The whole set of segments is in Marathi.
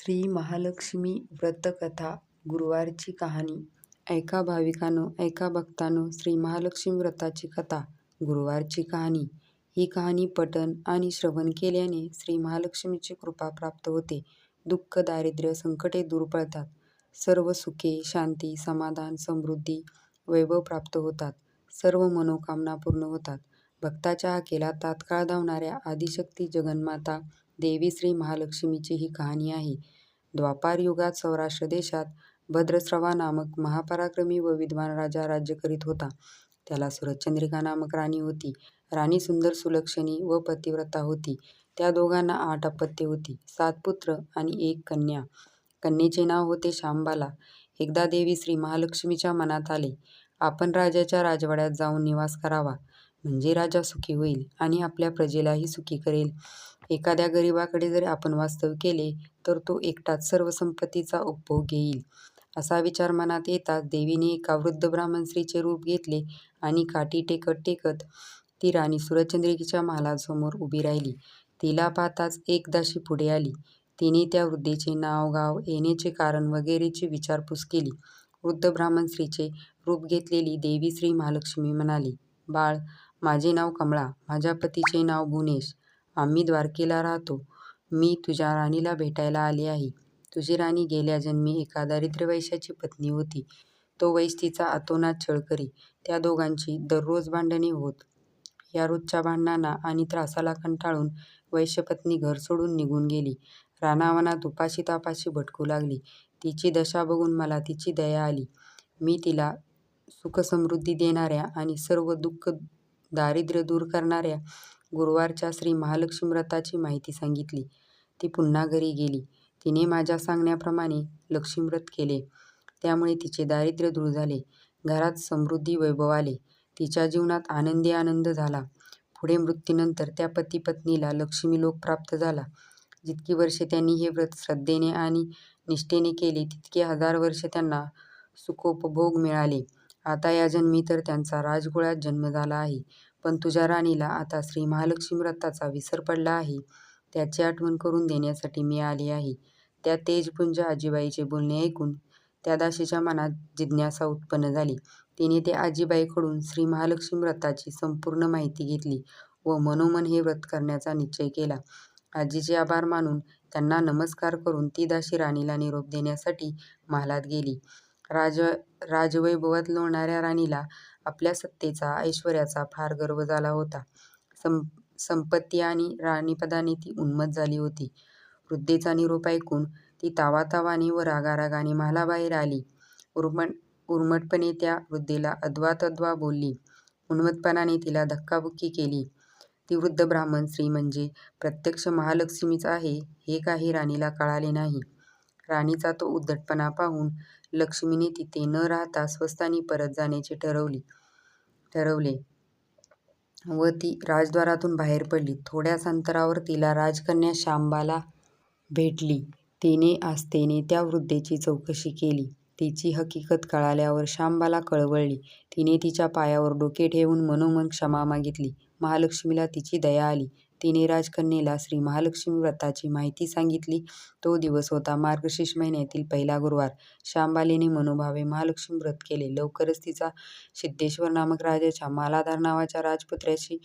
श्री महालक्ष्मी व्रतकथा गुरुवारची कहाणी. ऐका भाविकांनो ऐका भक्तांनो श्री महालक्ष्मी व्रताची कथा गुरुवारची कहाणी. ही कहाणी पठण आणि श्रवण केल्याने श्री महालक्ष्मीची कृपा प्राप्त होते. दुःख दारिद्र्य संकटे दूर पळतात. सर्व सुखे शांती समाधान समृद्धी वैभव प्राप्त होतात. सर्व मनोकामना पूर्ण होतात. भक्ताच्या हाकेला तात्काळ धावणाऱ्या आदिशक्ती जगन्माता देवी श्री महालक्ष्मीची ही कहाणी आहे. द्वापार युगात सौराष्ट्र देशात भद्रस्रवा नामक महापराक्रमी व विद्वान राजा राज्य करीत होता. त्याला सुरचंद्रिका नामक राणी होती. राणी सुंदर सुलक्षणी व पतिव्रता होती. त्या दोघांना आठ अपत्ये होती, सात पुत्र आणि एक कन्या. कन्येचे नाव होते शांबाला. एकदा देवी श्री महालक्ष्मीच्या मनात आले, आपण राजाच्या राजवाड्यात जाऊन निवास करावा. म्हणजे राजा सुखी होईल आणि आपल्या प्रजेलाही सुखी करेल. एखाद्या गरीबाकडे जर आपण वास्तव केले तर तो एकटाच सर्व संपत्तीचा उपभोग घेईल. असा विचार मनात येताच देवीने एका वृद्ध ब्राह्मण स्त्रीचे रूप घेतले आणि काठी टेकत टेकत ती राणी सुरचंद्रिकेच्या महालासमोर उभी राहिली. तिला पाहताच एकदाशी पुढे आली. तिने त्या वृद्धेचे नाव, गाव, येण्याचे कारण वगैरेची विचारपूस केली. वृद्ध ब्राह्मण स्त्रीचे रूप घेतलेली देवी श्री महालक्ष्मी म्हणाली, बाळ, माझे नाव कमळा, माझ्या पतीचे नाव भुवनेश. आम्ही द्वारकेला राहतो. मी तुझ्या राणीला भेटायला आले आहे. तुझी राणी गेल्या जन्मी एका दारिद्र्य वैश्याची पत्नी होती. तो वैश तिचा अतोनात छळ करी. त्या दोघांची दररोज भांडणे होत. या रोजच्या भांडणांना आणि त्रासाला कंटाळून वैश्यपत्नी घर सोडून निघून गेली. रानावनात उपाशी तापाशी भटकू लागली. तिची दशा बघून मला तिची दया आली. मी तिला सुखसमृद्धी देणाऱ्या आणि सर्व दुःख दारिद्र्य दूर करणाऱ्या गुरुवारच्या श्री महालक्ष्मी व्रताची माहिती सांगितली. ती पुन्हा घरी गेली. तिने माझ्या सांगण्याप्रमाणे लक्ष्मीव्रत केले. त्यामुळे तिचे दारिद्र्य दूर झाले. घरात समृद्धी वैभव आले. तिच्या जीवनात आनंदी आनंद झाला. पुढे मृत्यूनंतर त्या पती पत्नीला लक्ष्मीलोक प्राप्त झाला. जितकी वर्षे त्यांनी हे व्रत श्रद्धेने आणि निष्ठेने केले तितके हजार वर्षे त्यांना सुखोपभोग मिळाले. आता या जन्मी तर त्यांचा राजकुळात जन्म झाला आहे. पण तुझ्या राणीला आता श्री महालक्ष्मी व्रताचा विसर पडला आहे. त्याची आठवण करून देण्यासाठी मी आली आहे. त्या तेजपुंज आजीबाईचे बोलणे ऐकून त्या दाशीच्या मनात जिज्ञासा उत्पन्न झाली. तिने ते आजीबाईकडून श्री महालक्ष्मी व्रताची संपूर्ण माहिती घेतली व मनोमन हे व्रत करण्याचा निश्चय केला. आजीचे आभार मानून त्यांना नमस्कार करून ती दाशी राणीला निरोप देण्यासाठी महालात गेली. राज राजवैभवात लोणाऱ्या राणीला आपल्या सत्तेचा, ऐश्वर्याचा फार गर्व झाला होता. संपत्ती आणि राणीपदाने ती उन्मत झाली होती. वृद्धेचा निरोप ऐकून ती तावातावाने व रागारागाने महालाबाहेर आली. उर्मट उर्मटपणे त्या वृद्धेला अद्वातद्वा बोलली. उन्मतपणाने तिला धक्काबुक्की केली. ती वृद्ध ब्राह्मण स्त्री म्हणजे प्रत्यक्ष महालक्ष्मीच आहे हे काही राणीला कळाले नाही. राणीचा तो उद्धटपणा पाहून लक्ष्मीने तिथे न राहता स्वस्तानी परत जाण्याचे ठरवले व ती राजद्वारातून बाहेर पडली. थोड्याच अंतरावर तिला राजकन्या शांबाला भेटली. तिने आस्थेने त्या वृद्धेची चौकशी केली. तिची हकीकत कळाल्यावर शांबाला कळवळली. तिने तिच्या पायावर डोके ठेवून मनोमन क्षमा मागितली. महालक्ष्मीला तिची दया आली. तिने राजकन्येला श्री महालक्ष्मी व्रताची माहिती सांगितली. तो दिवस होता मार्गशीर्ष महिन्यातील पहिला गुरुवार. शांबालीने मनोभावे महालक्ष्मी व्रत केले. लवकरच तिचा सिद्धेश्वर नामक राजाच्या मालाधार नावाच्या राजपुत्राशी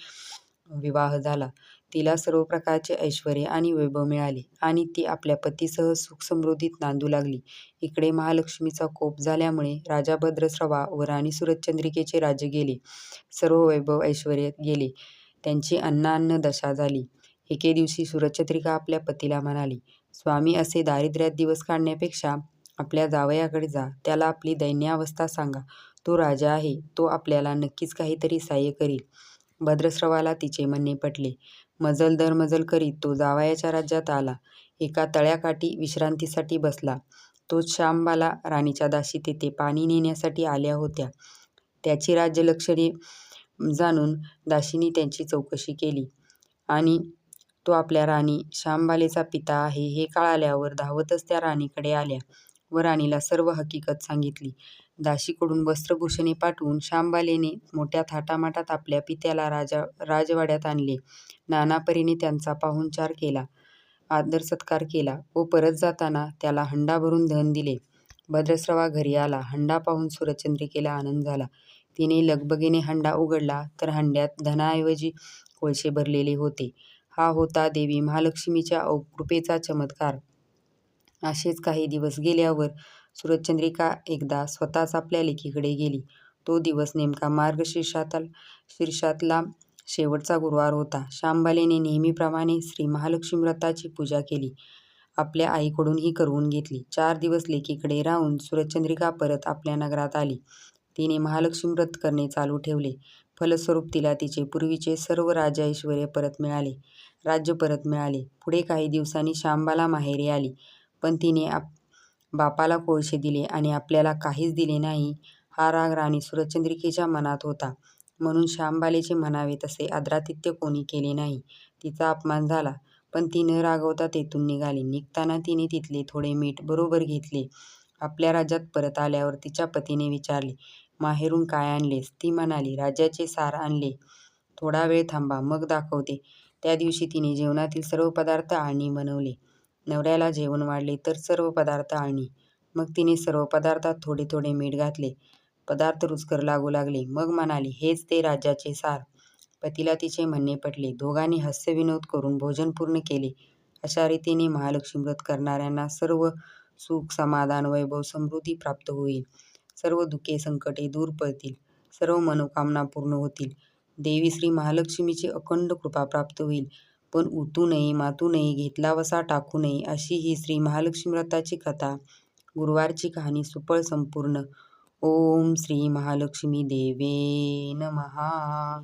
विवाह झाला. तिला सर्व प्रकारचे ऐश्वर्य आणि वैभव मिळाले आणि ती आपल्या पतीसह सुखसमृद्धीत नांदू लागली. इकडे महालक्ष्मीचा कोप झाल्यामुळे राजा भद्रश्रवा व राणी सुरतचंद्रिकेचे राज्य गेले. सर्व वैभव ऐश्वर्य गेले. त्यांची अन्नान्न दशा झाली. एके दिवशी सुरचंद्रिका आपल्या पतीला म्हणाली, स्वामी असे दारिद्र्यात दिवस काढण्यापेक्षा आपल्या जावयाकडे जा. त्याला आपली दैन्यावस्था सांगा. तो राजा आहे. तो आपल्याला नक्कीच काहीतरी साह्य करील. भद्रस्रवाला तिचे म्हणणे पटले. मजल दर मजल करीत तो जावयाच्या राज्यात आला. एका तळ्याकाठी विश्रांतीसाठी बसला. तोच श्यामबाला राणीच्या दासी तेथे पाणी नेण्यासाठी आल्या होत्या. त्याची राज्यलक्षणे जाणून दाशीनी त्यांची चौकशी केली आणि तो आपल्या राणी शांबालेचा पिता आहे हे कळाल्यावर धावतच त्या राणीकडे आल्या व राणीला सर्व हकीकत सांगितली. दाशीकडून वस्त्रभूषणे पाठवून शांबालेने मोठ्या थाटामाटात आपल्या पित्याला राजवाड्यात आणले. नाना परीने त्यांचा पाहुणचार केला आदर सत्कार केला व परत जाताना त्याला हंडा भरून धन दिले. भद्रस्रावा घरी आला. हंडा पाहून सुरचंद्रिकेला आनंद झाला. तिने लगबगीने हंडा उघडला तर हंड्यात धनाऐवजी कोळसे भरलेले होते. हा होता देवी महालक्ष्मीच्या कृपेचा चमत्कार. असेच काही दिवस गेल्यावर सुरचंद्रिका एकदा स्वतःच आपल्या लेकीकडे गेली. तो दिवस नेमका मार्गशीर्षातला शेवटचा गुरुवार होता. श्यामबाईने नेहमीप्रमाणे श्री महालक्ष्मी व्रताची पूजा केली. आपल्या आईकडूनही करवून घेतली. चार दिवस लेकीकडे राहून सुरचंद्रिका परत आपल्या नगरात आली. तिने महालक्ष्मी व्रत करणे चालू ठेवले. फलस्वरूप तिला तिचे पूर्वीचे सर्व राजऐश्वर्य परत मिळाले. राज्य परत मिळाले. पुढे काही दिवसांनी श्यामबाला माहेरी आली. पण तिने बापाला कोळसे दिले आणि आपल्याला काहीच दिले नाही हा राग राणी सुरचंद्रिकेच्या मनात होता. म्हणून श्यामबालेचे म्हणावे तसे आदरातिथ्य कोणी केले नाही. तिचा अपमान झाला. पण ती न रागवता तेथून निघाली. निघताना तिने तिथले थोडे मीठ बरोबर घेतले. आपल्या राज्यात परत आल्यावर तिच्या पतीने विचारले, माहेरून काय आणलेस? ती म्हणाली, राज्याचे सार आणले. थोडा वेळ थांबा, मग दाखवते. त्या दिवशी तिने जेवणातील सर्व पदार्थ आणि बनवले. नवऱ्याला जेवण वाढले तर सर्व पदार्थ आणि मग तिने सर्व पदार्थात थोडे थोडे मीठ घातले. पदार्थ रुचकर लागू लागले. मग म्हणाली, हेच ते राज्याचे सार. पतीला तिचे म्हणणे पटले. दोघांनी हास्यविनोद करून भोजन पूर्ण केले. अशा रीतीने महालक्ष्मी व्रत करणाऱ्यांना सर्व सुख, समाधान, वैभव, समृद्धी प्राप्त होईल. सर्व दुःखे, संकटे दूर पडतील सर्व मनोकामना पूर्ण होतील. देवी श्री महालक्ष्मीची अखंड कृपा प्राप्त होईल. पण उतू नये, मातू नये, घेतला वसा टाकू नये अशी ही श्री महालक्ष्मी व्रताची कथा. गुरुवारची कहाणी सुफळ संपूर्ण. ओम श्री महालक्ष्मी देवे नमहा